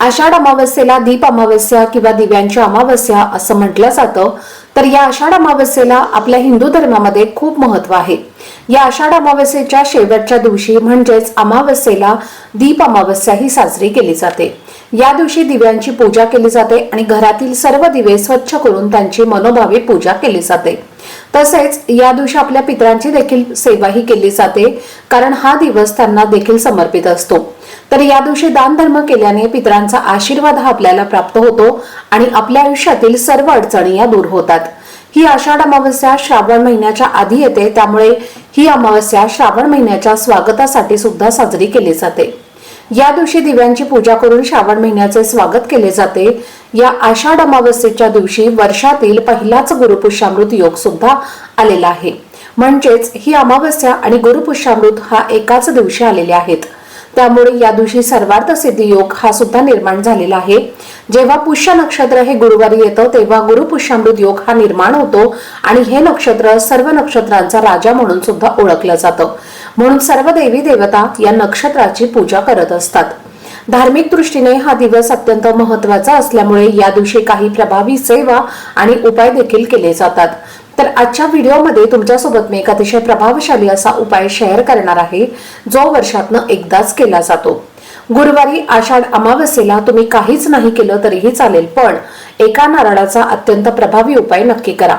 आषाढ अमावस्येला दीप अमावस्या किंवा दिव्यांची अमावस्या असं म्हटलं जातं तर या आषाढ अमावस्येला आपल्या हिंदू धर्मामध्ये खूप महत्त्व आहे. या आषाढ अमावस्येच्या शेवटच्या दिवशी म्हणजेच अमावस्येला दीप अमावस्या ही साजरी केली जाते. या दिवशी दिव्यांची पूजा केली जाते आणि घरातील सर्व दिवे स्वच्छ करून त्यांची मनोभावे पूजा केली जाते. तसेच या दिवशी आपल्या पितरांची देखील सेवाही केली जाते कारण हा दिवस त्यांना देखील समर्पित असतो. तर या दिवशी दान धर्म केल्याने पितरांचा आशीर्वाद हा आपल्याला प्राप्त होतो आणि आपल्या आयुष्यातील सर्व अडचणी या दूर होतात. ही आषाढ अमावस्या श्रावण महिन्याच्या आधी येते त्यामुळे ही अमावस्या श्रावण महिन्याच्या स्वागतासाठी सुद्धा साजरी केली जाते. या दिवशी दिव्यांची पूजा करून श्रावण महिन्याचे स्वागत केले जाते. या आषाढ अमावस्येच्या दिवशी वर्षातील पहिलाच गुरुपुष्यामृत योग सुद्धा आलेला आहे. म्हणजेच ही अमावस्या आणि गुरुपुष्यामृत हा एकाच दिवशी आलेले आहेत. त्यामुळे या दिवशी सर्वार्थ सिद्धी योग हा सुद्धा निर्माण झालेला आहे. जेव्हा पुष्य नक्षत्र हे गुरुवारी येतं तेव्हा गुरुपुष्यामृत योग हा निर्माण होतो आणि हे नक्षत्र सर्व नक्षत्रांचा राजा म्हणून सुद्धा ओळखलं जातं. म्हणून सर्व देवी देवता या नक्षत्राची पूजा करत असतात. धार्मिक दृष्टीने हा दिवस अत्यंत महत्त्वाचा असल्यामुळे या दिवशी काही प्रभावी सेवा आणि उपाय देखील केले जातात. तर आजच्या व्हिडिओमध्ये तुमच्यासोबत मी एक अतिशय प्रभावशाली असा उपाय शेअर करणार आहे जो वर्षातनं एकदाच केला जातो. गुरुवारी आषाढ अमावस्येला तुम्ही काहीच नाही केलं तरीही चालेल पण एका नारळाचा अत्यंत प्रभावी उपाय नक्की करा.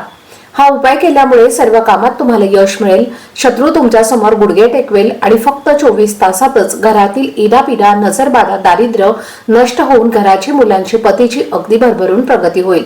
हा उपाय केल्यामुळे सर्व कामात तुम्हाला यश मिळेल शत्रू तुमच्यासमोर गुडघे टेकवेल आणि फक्त चोवीस तासातच घरातील इडापिडा नजरबाधा दारिद्र्य नष्ट होऊन घराची मुलांची पतीची अगदी भरभरून प्रगती होईल.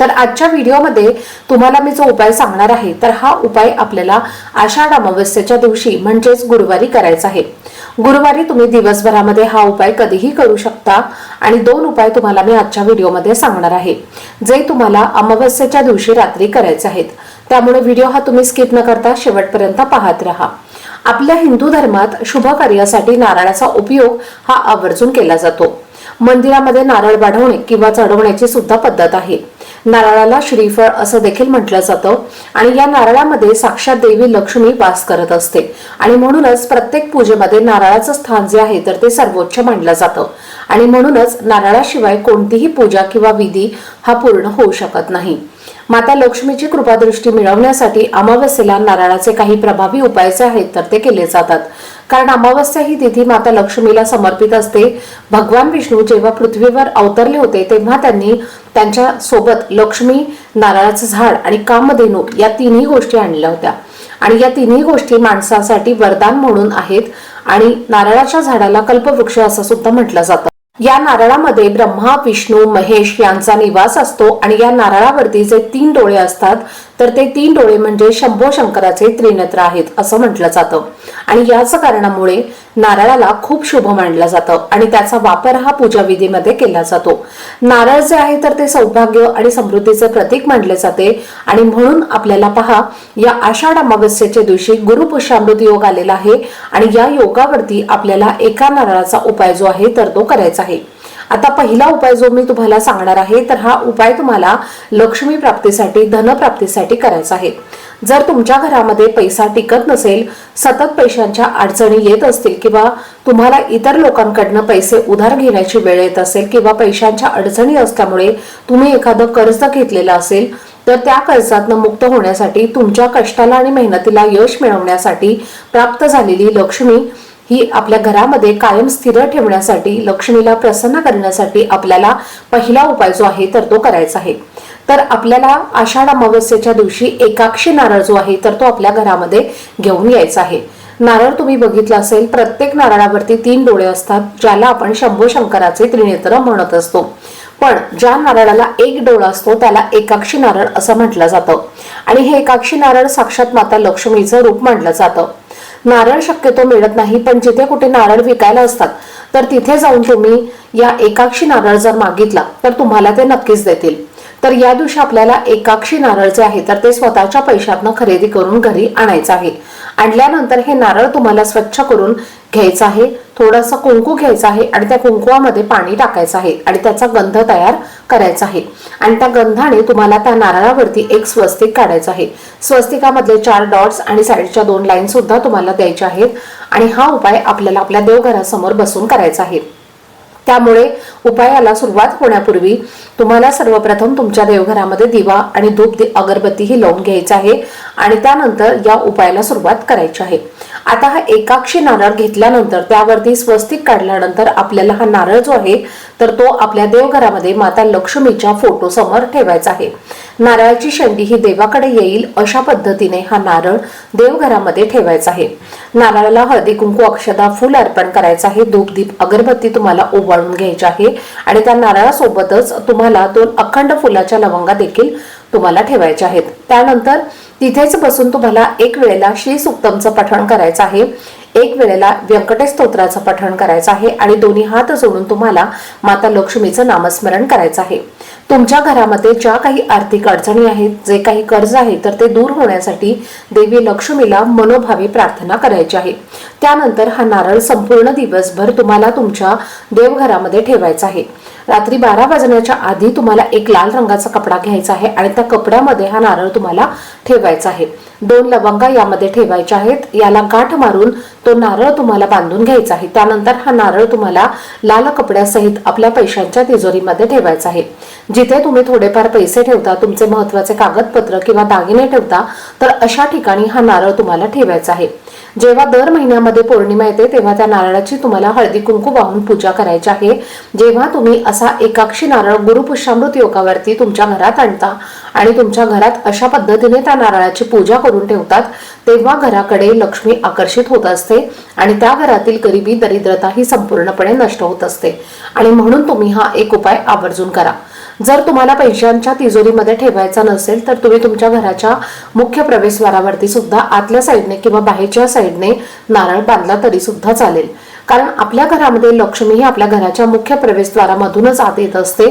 तर आजच्या व्हिडिओमध्ये तुम्हाला मी जो उपाय सांगणार आहे तर हा उपाय आपल्याला आषाढ अमावस्येच्या दिवशी म्हणजेच गुरुवारी करायचा आहे. गुरुवारी तुम्ही दिवसभरामध्ये हा उपाय कधीही करू शकता आणि दोन उपाय तुम्हाला मी आजच्या व्हिडिओमध्ये सांगणार आहे. जे तुम्हाला अमावस्येच्या दिवशी रात्री करायचे आहेत त्यामुळे व्हिडिओ हा तुम्ही स्किप न करता शेवटपर्यंत पाहत राहा. आपल्या हिंदू धर्मात शुभ कार्यासाठी नारळाचा उपयोग हा आवर्जून केला जातो. मंदिरामध्ये नारळ वाढवणे किंवा चढवण्याची सुद्धा पद्धत आहे. नारळाला श्रीफळ असं देखील म्हटलं जातं. आणि या नारळामध्ये साक्षात देवी लक्ष्मी वास करत असते. आणि म्हणूनच प्रत्येक पूजेमध्ये नारळाचं स्थान जे आहे तर ते सर्वोच्च मानलं जातं. आणि म्हणूनच नारळाशिवाय कोणतीही पूजा किंवा विधी हा पूर्ण होऊ शकत नाही. माता लक्ष्मीची कृपादृष्टी मिळवण्यासाठी अमावस्येला नारळाचे काही प्रभावी उपाय जे आहेत तर ते केले जातात. कारण अमावस्या ही तिथी माता लक्ष्मीला समर्पित असते. भगवान विष्णू जेव्हा पृथ्वीवर अवतरले होते तेव्हा त्यांनी त्यांच्यासोबत लक्ष्मी नारळाचं झाड आणि कामधेनू या तिन्ही गोष्टी आणल्या होत्या. आणि या तिन्ही गोष्टी माणसासाठी वरदान म्हणून आहेत आणि नारळाच्या झाडाला कल्पवृक्ष असं सुद्धा म्हटलं जातं. या नारळामध्ये ब्रह्मा विष्णू महेश यांचा निवास असतो आणि या नारळावरती जे तीन डोळे असतात तर ते तीन डोळे म्हणजे शंभो शंकराचे त्रिनेत्र आहेत असं म्हटलं जातं. आणि याच कारणामुळे नारळाला खूप शुभ मानलं जातं आणि त्याचा वापर हा पूजा विधीमध्ये केला जातो. नारळ जे आहे तर ते सौभाग्य आणि समृद्धीचे प्रतीक मानले जाते आणि म्हणून आपल्याला पहा या आषाढ अमावस्येच्या दिवशी गुरुपुष्यामृत योग आलेला आहे आणि या योगावरती आपल्याला एका नारळाचा उपाय जो आहे तर तो करायचा आहे. आता पहिला उपाय जो मी तुम्हाला सांगणार आहे तर हा उपाय तुम्हाला लक्ष्मी प्राप्तीसाठी धनप्राप्तीसाठी करायचा आहे. जर तुमच्या घरामध्ये पैसा टिकत नसेल सतत पैशांच्या अडचणी येत असतील किंवा तुम्हाला इतर लोकांकडनं पैसे उधार घेण्याची वेळ येत असेल किंवा पैशांच्या अडचणी असल्यामुळे तुम्ही एखादं कर्ज घेतलेलं असेल तर त्या कर्जातनं मुक्त होण्यासाठी तुमच्या कष्टाला आणि मेहनतीला यश मिळवण्यासाठी प्राप्त झालेली लक्ष्मी ही आपल्या घरामध्ये कायम स्थिर ठेवण्यासाठी लक्ष्मीला प्रसन्न करण्यासाठी आपल्याला पहिला उपाय जो आहे तर तो करायचा आहे. तर आपल्याला आषाढ अमावस्येच्या दिवशी एकाक्षी नारळ जो आहे तर तो आपल्या घरामध्ये घेऊन यायचा आहे. नारळ तुम्ही बघितला असेल प्रत्येक नारळावरती तीन डोळे असतात ज्याला आपण शंभू शंकराचे त्रिनेत्र म्हणत असतो. पण ज्या नारळाला एक डोळा असतो त्याला एकाक्षी नारळ असं म्हटलं जातं. आणि हे एकाक्षी नारळ साक्षात माता लक्ष्मीचं रूप मानलं जातं. नारळ शक्यतो मिळत नाही पण जिथे कुठे नारळ विकायला असतात तर तिथे जाऊन तुम्ही या एकाक्षी नारळ जर मागितला तर तुम्हाला ते नक्कीच देतील. तर या दिवशी आपल्याला एकाक्षी नारळ जे आहे तर ते स्वतःच्या पैशातनं खरेदी करून घरी आणायचं आहे. आणल्यानंतर हे नारळ तुम्हाला स्वच्छ करून घ्यायचं आहे थोडंसं कुंकू घ्यायचं आहे आणि त्या कुंकुवामध्ये पाणी टाकायचं आहे आणि त्याचा गंध तयार करायचा आहे. आणि त्या गंधाने तुम्हाला त्या नारळावरती एक स्वस्तिक काढायचं आहे. स्वस्तिकामधले चार डॉट्स आणि साईडच्या दोन लाईन सुद्धा तुम्हाला द्यायच्या आहेत आणि हा उपाय आपल्याला आपल्या देवघरासमोर बसून करायचा आहे. त्यामुळे उपायाला सुरुवात होण्यापूर्वी तुम्हाला सर्वप्रथम तुमच्या देवघरामध्ये दिवा आणि धूप अगरबत्ती ही लावून घ्यायचं आहे आणि त्यानंतर या उपायाला सुरुवात करायची आहे. आता हा एकाक्षी नारळ घेतल्यानंतर त्यावरती स्वस्तिक काढल्यानंतर आपल्याला हा नारळ जो आहे तर तो आपल्या देवघरामध्ये माता लक्ष्मीच्या फोटो समोर ठेवायचा आहे. नारळाची शेंडी ही देवाकडे येईल अशा पद्धतीने हा नारळ देवघरामध्ये ठेवायचा आहे. नारळाला हळदी कुंकू अक्षदा फुल अर्पण करायचं आहे. धूपदीप अगरबत्ती तुम्हाला ओवाळून घ्यायची आहे आणि त्या नारळासोबतच तुम्हाला दोन अखंड फुलाच्या लवंगा देखील तुम्हाला ठेवायच्या आहेत. त्यानंतर तिथेच बसून तुम्हाला एक वेळेला श्री सुक्तमचं पठण करायचं आहे. एक वेळेला व्यंकटेश स्तोत्राचं पठण करायचं आहे आणि दोन्ही हात जोडून तुम्हाला माता लक्ष्मीचं नामस्मरण करायचं आहे. तुमच्या घरामध्ये ज्या काही आर्थिक अडचणी आहेत जे काही कर्ज आहे तर ते दूर होण्यासाठी देवी लक्ष्मीला मनोभावी प्रार्थना करायची आहे. त्यानंतर हा नारळ संपूर्ण दिवसभर तुम्हाला तुमच्या देवघरामध्ये ठेवायचा आहे. रात्री बारा वाजण्याच्या आधी तुम्हाला एक लाल रंगाचा कपडा घ्यायचा आहे आणि त्या कपड्यामध्ये हा नारळ तुम्हाला ठेवायचा आहे. दोन लवंगा यामध्ये ठेवायच्या आहेत. याला गाठ मारून तो नारळ तुम्हाला बांधून घ्यायचा आहे. त्यानंतर हा नारळ तुम्हाला लाल कपड्यासहित आपल्या पैशांच्या तिजोरीमध्ये ठेवायचा आहे. जिथे तुम्ही थोडेफार पैसे ठेवता तुमचे महत्त्वाचे कागदपत्र किंवा दागिने ठेवता तर अशा ठिकाणी हा नारळ तुम्हाला ठेवायचा आहे. जेव्हा दर महिन्यामध्ये पौर्णिमा येते तेव्हा त्या नारळाची तुम्हाला हळदी कुंकू वाहून पूजा करायची आहे. जेव्हा तुम्ही असा एकाक्षी नारळ गुरुपुष्यामृत योगावरती तुमच्या घरात आणता आणि तुमच्या घरात अशा पद्धतीने त्या नारळाची पूजा करून ठेवतात तेव्हा घराकडे लक्ष्मी आकर्षित होत असते आणि त्या घरातील गरिबी दरिद्रता ही संपूर्णपणे नष्ट होत असते. आणि म्हणून तुम्ही हा एक उपाय आवर्जून करा. जर तुम्हाला पैशांच्या तिजोरीमध्ये ठेवायचा नसेल तर तुम्ही तुमच्या घराच्या मुख्य प्रवेशद्वारावरती सुद्धा आतल्या साईडने किंवा बाहेरच्या साईडने नारळ बांधला तरी सुद्धा चालेल. कारण आपल्या घरामध्ये लक्ष्मी ही आपल्या घराच्या मुख्य प्रवेशद्वारामधूनच आत येत असते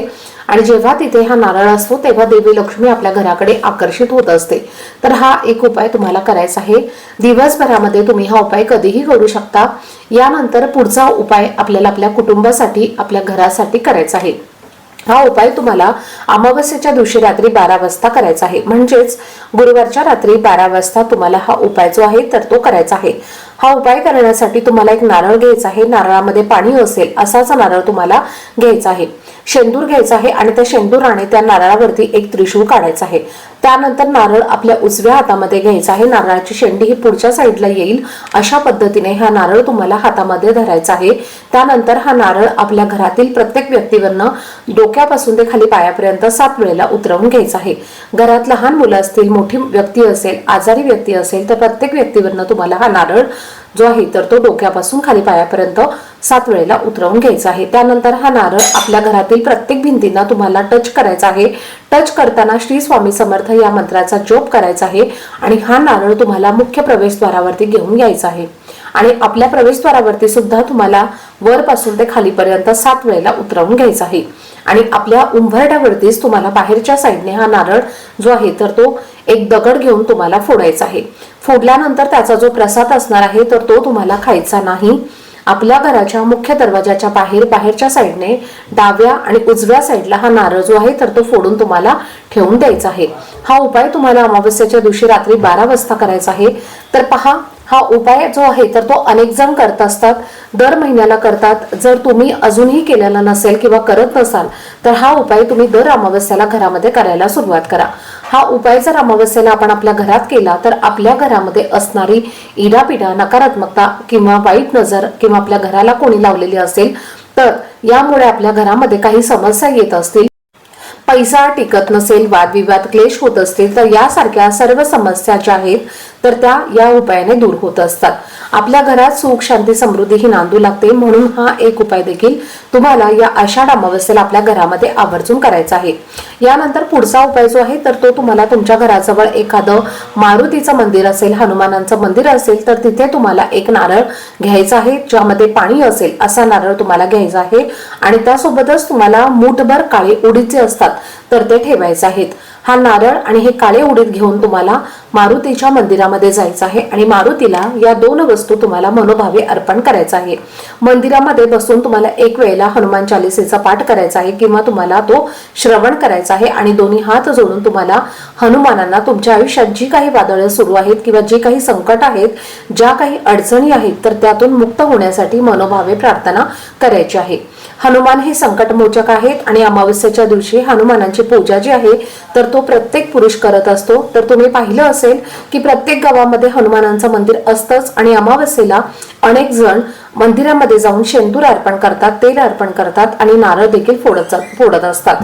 आणि जेव्हा तिथे हा नारळ असतो तेव्हा देवी लक्ष्मी आपल्या घराकडे आकर्षित होत असते. तर हा एक उपाय तुम्हाला करायचा आहे. दिवसभरामध्ये तुम्ही हा उपाय कधीही करू शकता. यानंतर पुढचा उपाय आपल्याला आपल्या कुटुंबासाठी आपल्या घरासाठी करायचा आहे. हा उपाय तुम्हाला अमावस्येच्या दिवशी रात्री बारा वाजता करायचा आहे. म्हणजेच गुरुवारच्या रात्री बारा वाजता तुम्हाला हा उपाय जो आहे तर तो करायचा आहे. हा उपाय करण्यासाठी तुम्हाला एक नारळ घ्यायचा आहे. नारळामध्ये पाणी असेल असाच नारळ तुम्हाला घ्यायचा आहे. शेंदूर घ्यायचा आहे आणि त्या शेंदूराने त्या नारळावरती एक त्रिशूळ काढायचा आहे. त्यानंतर नारळ आपल्या उजव्या हातामध्ये घ्यायचा आहे. नारळाची शेंडी ही पुढच्या साईडला येईल. अशा पद्धतीने हा नारळ तुम्हाला हातामध्ये धरायचा आहे. त्यानंतर हा नारळ आपल्या घरातील प्रत्येक व्यक्तीवरनं डोक्यापासून ते खाली पायापर्यंत सात वेळेला उतरवून घ्यायचा आहे. घरात लहान मुलं असतील मोठी व्यक्ती असेल आजारी व्यक्ती असेल तर प्रत्येक व्यक्तीवरनं तुम्हाला हा नारळ जो आहे तर तो डोक्यापासून खाली पायापर्यंत सात वेळेला उतरवून घ्यायचा आहे. त्यानंतर हा नारळ आपल्या घरातील प्रत्येक भिंतींना तुम्हाला टच करायचा आहे. टच करताना श्री स्वामी समर्थ या मंत्राचा जोप करायचा आहे आणि हा नारळ तुम्हाला मुख्य प्रवेशद्वारावरती घेऊन यायचा आहे. आणि आपल्या प्रवेशद्वारावरती सुद्धा तुम्हाला वरपासून ते खालीपर्यंत सात वेळेला उतरवून घ्यायचा आहे. आणि आपल्या उंबरड्यावरतीच तुम्हाला बाहेरच्या साईडने हा नारळ जो आहे तर तो एक दगड घेऊन तुम्हाला फोडायचा आहे. फोडल्यानंतर त्याचा जो प्रसाद असणार आहे तर तो तुम्हाला खायचा नाही. आपल्या घराच्या मुख्य दरवाजाच्या बाहेर बाहेरच्या साईडने डाव्या आणि उजव्या साईडला हा नारळ जो आहे तर तो फोडून तुम्हाला ठेवून द्यायचा आहे. हा उपाय तुम्हाला अमावस्याच्या दिवशी रात्री बारा वाजता करायचा आहे. तर पहा हा उपाय जो आहे तर तो अनेक जण करत असतात. दर महिन्याला करतात. जर तुम्ही अजूनही केलेला नसेल किंवा करत नसाल तर हा उपाय तुम्ही दर अमावस्याला घरामध्ये करायला सुरुवात करा. हा उपाय जर अमावस्येला आपण आपल्या घरात केला तर आपल्या घरामध्ये असणारी इडापिडा नकारात्मकता किंवा वाईट नजर किंवा आपल्या घराला कोणी लावलेली असेल तर यामुळे आपल्या घरामध्ये काही समस्या येत असतील. पैसा टिकत नसेल वादविवाद क्लेश होत असतील तर यासारख्या सर्व समस्या ज्या आहेत तर त्या या उपायाने दूर होत असतात. आपल्या घरात सुख शांती समृद्धी ही नांदू लागते. म्हणून हा एक उपाय देखील तुम्हाला या आषाढ अमावस्येला आपल्या घरामध्ये आवर्जून करायचा आहे. यानंतर पुढचा उपाय जो आहे तर तो तुम्हाला तुमच्या घराजवळ एखादं मारुतीचं मंदिर असेल हनुमानांचं मंदिर असेल तर तिथे तुम्हाला एक नारळ घ्यायचा आहे ज्यामध्ये पाणी असेल असा नारळ तुम्हाला घ्यायचा आहे. आणि त्यासोबतच तुम्हाला मूठभर काळे उडीचे असतात तर ते ठेवायचे आहेत. हा नारळ आणि हे काळे उडीद घेऊन तुम्हाला मारुतीच्या मंदिरामध्ये जायचं आहे आणि मारुतीला या दोन वस्तू तुम्हाला मनोभावे अर्पण करायचा आहे. मंदिरामध्ये बसून तुम्हाला एक वेळेला हनुमान चालिसेचा पाठ करायचा आहे किंवा तुम्हाला तो श्रवण करायचा आहे आणि दोन्ही हात जोडून तुम्हाला हनुमानांना तुमच्या आयुष्यात जी काही वादळं सुरू आहेत किंवा जी काही संकट आहेत ज्या काही अडचणी आहेत तर त्यातून मुक्त होण्यासाठी मनोभावे प्रार्थना करायची आहे. हनुमान हे संकटमोचक आहेत आणि अमावस्येच्या दिवशी हनुमानांची पूजा जी आहे तर तो प्रत्येक पुरुष करत असतो. तर तुम्ही पाहिलं असेल की प्रत्येक गावामध्ये हनुमानांचं मंदिर असतंच आणि अमावस्येला अनेक जण मंदिरामध्ये जाऊन शेंदूर अर्पण करतात तेल अर्पण करतात आणि नारळ देखील फोडत फोडत असतात.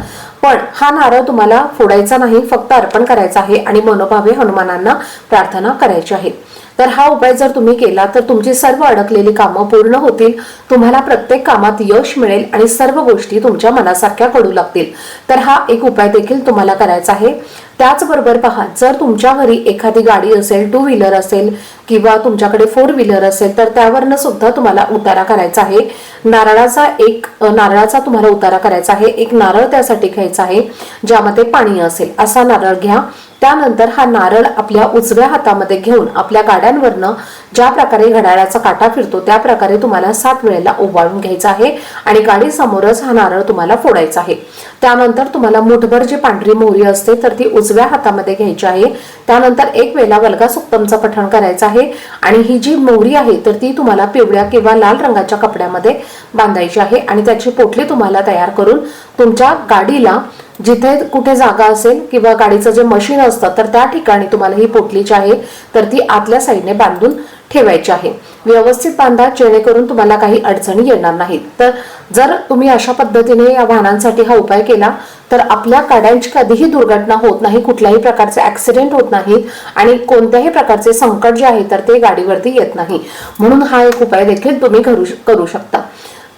पण हा नारळ तुम्हाला फोडायचा नाही फक्त अर्पण करायचा आहे आणि मनोभावे हनुमानांना प्रार्थना करायची आहे. तर हा उपाय जर तुम्ही केला तर तुमची सर्व अडकलेली कामं पूर्ण होतील. तुम्हाला प्रत्येक कामात यश मिळेल आणि सर्व गोष्टी तुमच्या मनासारख्या घडू लागतील. तर हा एक उपाय देखील तुम्हाला करायचा आहे. त्याचबरोबर पहा जर तुमच्या घरी एखादी गाडी असेल टू व्हीलर असेल किंवा तुमच्याकडे फोर व्हीलर असेल तर त्यावरनं सुद्धा तुम्हाला उतारा करायचा आहे. नारळाचा एक नारळाचा तुम्हाला उतारा करायचा आहे. एक नारळ त्यासाठी घ्यायचा आहे ज्यामध्ये पाणी असेल. असा नारळ घ्या. त्यानंतर हा नारळ आपल्या उजव्या हातामध्ये घेऊन आपल्या गाड्यांवरनं ज्या प्रकारे घड्याळाचा काटा फिरतो त्या प्रकारे तुम्हाला सात वेळेला ओवाळून घ्यायचा आहे आणि गाडी समोरच हा नारळ तुम्हाला फोडायचा आहे. त्यानंतर तुम्हाला मुठभर जी पांढरी मोहरी असते तर ती उजव्या हातामध्ये घ्यायची आहे. त्यानंतर एक वेळेला वल्गा सुक्तमचं पठण करायचं आहे. आणि ही जी मोहरी आहे तर ती तुम्हाला पिवळ्या किंवा लाल रंगाच्या कपड्यामध्ये बांधायची आहे. आणि त्याची पोटली तुम्हाला तयार करून तुमच्या गाडीला जिथे कुठे जागा असेल किंवा गाडीचं जे मशीन असतं तर त्या ठिकाणी तुम्हाला ही पोटली जी आहे. तर ती आतल्या साईडने बांधून ठेवायची आहे. व्यवस्थित बांधा जेणेकरून तुम्हाला काही अडचणी येणार नाहीत. तर जर तुम्ही अशा पद्धतीने या वाहनांसाठी हा उपाय केला तर आपल्या गाड्यांची कधीही दुर्घटना होत नाही कुठल्याही प्रकारचे ऍक्सिडेंट होत नाहीत आणि कोणत्याही प्रकारचे संकट जे आहे तर ते गाडीवरती येत नाही. म्हणून हा एक उपाय देखील तुम्ही करू करू शकता.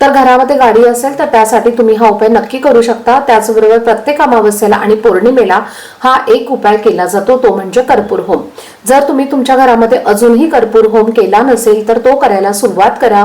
तर घरामध्ये गाडी असेल तर त्यासाठी तुम्ही हा उपाय नक्की करू शकता. त्याचबरोबर प्रत्येक अमावस्येला आणि पौर्णिमेला हा एक उपाय केला जातो तो म्हणजे कर्पूर होम. जर तुम्ही तुमच्या घरामध्ये अजूनही कर्पूर होम केला नसेल तर तो करायला सुरुवात करा.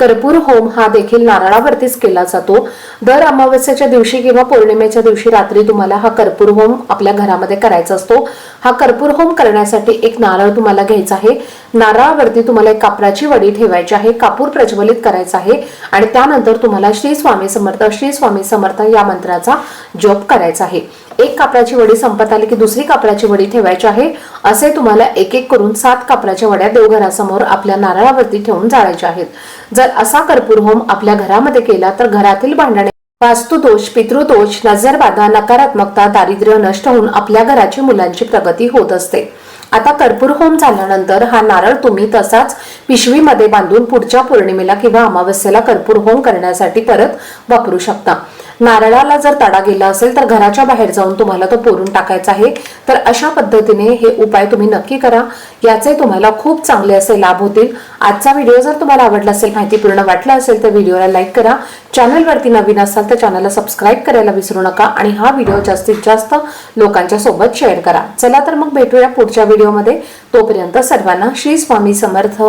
कर्पूर होम हा देखील नारळावरतीच केला जातो. दर अमावस्येच्या दिवशी किंवा पौर्णिमेच्या दिवशी रात्री तुम्हाला हा कर्पूर होम आपल्या घरामध्ये करायचा असतो. हा कर्पूर होम करण्यासाठी एक नारळ तुम्हाला घ्यायचा आहे. नारळावरती तुम्हाला एक कापराची वडी ठेवायची आहे कापूर प्रज्वलित करायचा आहे आणि त्यानंतर तुम्हाला श्री स्वामी समर्थ श्री स्वामी समर्थ या मंत्राचा जप करायचा आहे. एक कापराची वडी संपत आली की दुसरी कापराची वडी ठेवायची आहे. असे तुम्हाला एक एक करून सात कापराच्या वड्या देवघरासमोर आपल्या नारळावरती ठेवून जाळायच्या आहेत. जर असा कर्पूर होम आपल्या घरामध्ये केला तर घरातील भांडणे वास्तुदोष पितृदोष नजरबाधा नकारात्मकता दारिद्र्य नष्ट होऊन आपल्या घराची मुलांची प्रगती होत असते. आता कर्पूर होम झाल्यानंतर हा नारळ तुम्ही तसाच पिशवीमध्ये बांधून पुढच्या पौर्णिमेला किंवा अमावस्येला कर्पूर होम करण्यासाठी परत वापरू शकता. नारळाला जर तडा गेला असेल तर घराच्या बाहेर जाऊन तुम्हाला तो पोरून टाकायचा आहे. तर अशा पद्धतीने हे उपाय तुम्ही नक्की करा. याचे तुम्हाला खूप चांगले असे लाभ होतील. आजचा व्हिडिओ जर तुम्हाला आवडला असेल माहितीपूर्ण वाटला असेल तर व्हिडिओला लाईक करा. चॅनलवरती नवीन असाल तर चॅनलला सबस्क्राईब करायला विसरू नका आणि हा व्हिडिओ जास्तीत जास्त लोकांच्या सोबत शेअर करा. चला तर मग भेटूया पुढच्या व्हिडिओमध्ये. तोपर्यंत सर्वांना श्री स्वामी समर्थ.